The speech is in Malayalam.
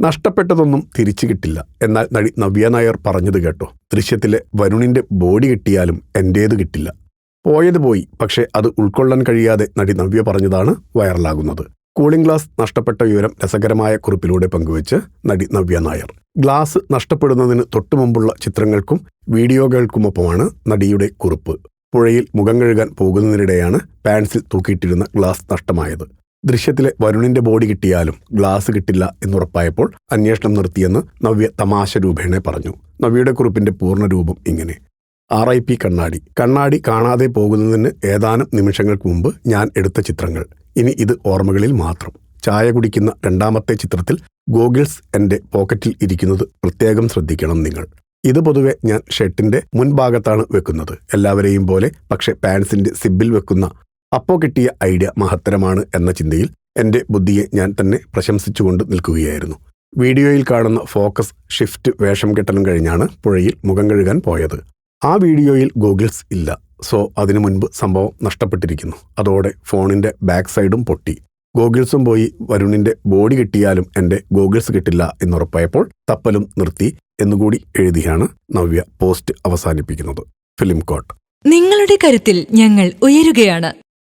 നഷ്ടപ്പെട്ടതൊന്നും തിരിച്ചു കിട്ടില്ല. എന്നാൽ നടി നവ്യ നായർ പറഞ്ഞത് കേട്ടോ. ദൃശ്യത്തിലെ വരുണിന്റെ ബോഡി കിട്ടിയാലും എന്റേത് കിട്ടില്ല. പോയത് പോയി പക്ഷേ അത് ഉൾക്കൊള്ളാൻ കഴിയാതെ നടി നവ്യ പറഞ്ഞതാണ് വൈറലാകുന്നത്. കൂളിംഗ് ഗ്ലാസ് നഷ്ടപ്പെട്ട വിവരം രസകരമായ കുറിപ്പിലൂടെ പങ്കുവച്ച് നടി നവ്യ നായർ. ഗ്ലാസ് നഷ്ടപ്പെടുന്നതിന് തൊട്ടുമുമ്പുള്ള ചിത്രങ്ങൾക്കും വീഡിയോകൾക്കുമൊപ്പമാണ് നടിയുടെ കുറിപ്പ്. പുഴയിൽ മുഖം കഴുകാൻ പോകുന്നതിനിടെയാണ് പാൻസിൽ തൂക്കിയിട്ടിരുന്ന ഗ്ലാസ് നഷ്ടമായത്. ദൃശ്യത്തിലെ വരുണിന്റെ ബോഡി കിട്ടിയാലും ഗ്ലാസ് കിട്ടില്ല എന്നുറപ്പായപ്പോൾ അന്വേഷണം നിർത്തിയെന്ന് നവ്യ തമാശ രൂപേണ പറഞ്ഞു. നവ്യയുടെ കുറിപ്പിന്റെ പൂർണരൂപം ഇങ്ങനെ. ആർ ഐ പി കണ്ണാടി. കണ്ണാടി കാണാതെ പോകുന്നതിന് ഏതാനും നിമിഷങ്ങൾക്ക് മുമ്പ് ഞാൻ എടുത്ത ചിത്രങ്ങൾ. ഇനി ഇത് ഓർമ്മകളിൽ മാത്രം. ചായ കുടിക്കുന്ന രണ്ടാമത്തെ ചിത്രത്തിൽ ഗോഗിൾസ് എന്റെ പോക്കറ്റിൽ ഇരിക്കുന്നത് പ്രത്യേകം ശ്രദ്ധിക്കണം നിങ്ങൾ. ഇത് പൊതുവെ ഞാൻ ഷർട്ടിന്റെ മുൻഭാഗത്താണ് വെക്കുന്നത്. എല്ലാവരെയും പോലെ പക്ഷേ പാൻസിന്റെ സിബിൽ വെക്കുന്ന അപ്പോ കിട്ടിയ ഐഡിയ മഹത്തരമാണ് എന്ന ചിന്തയിൽ എന്റെ ബുദ്ധിയെ ഞാൻ തന്നെ പ്രശംസിച്ചുകൊണ്ട് നിൽക്കുകയായിരുന്നു. വീഡിയോയിൽ കാണുന്ന ഫോക്കസ് ഷിഫ്റ്റ് വേഷം കെട്ടലും കഴിഞ്ഞാണ് പുഴയിൽ മുഖം കഴുകാൻ പോയത്. ആ വീഡിയോയിൽ ഗൂഗിൾസ് ഇല്ല. സോ അതിനു മുൻപ് സംഭവം നഷ്ടപ്പെട്ടിരിക്കുന്നു. അതോടെ ഫോണിന്റെ ബാക്ക് സൈഡും പൊട്ടി. ഗോഗിൾസും പോയി വരുണിന്റെ ബോഡി കിട്ടിയാലും എന്റെ ഗോഗിൾസ് കിട്ടില്ല എന്നുറപ്പായപ്പോൾ തപ്പലും നിർത്തി എന്നുകൂടി എഴുതിയാണ് നവ്യ പോസ്റ്റ് അവസാനിപ്പിക്കുന്നത്. ഫിലിം കോട്ട് നിങ്ങളുടെ കരുത്തിൽ ഞങ്ങൾ ഉയരുകയാണ്.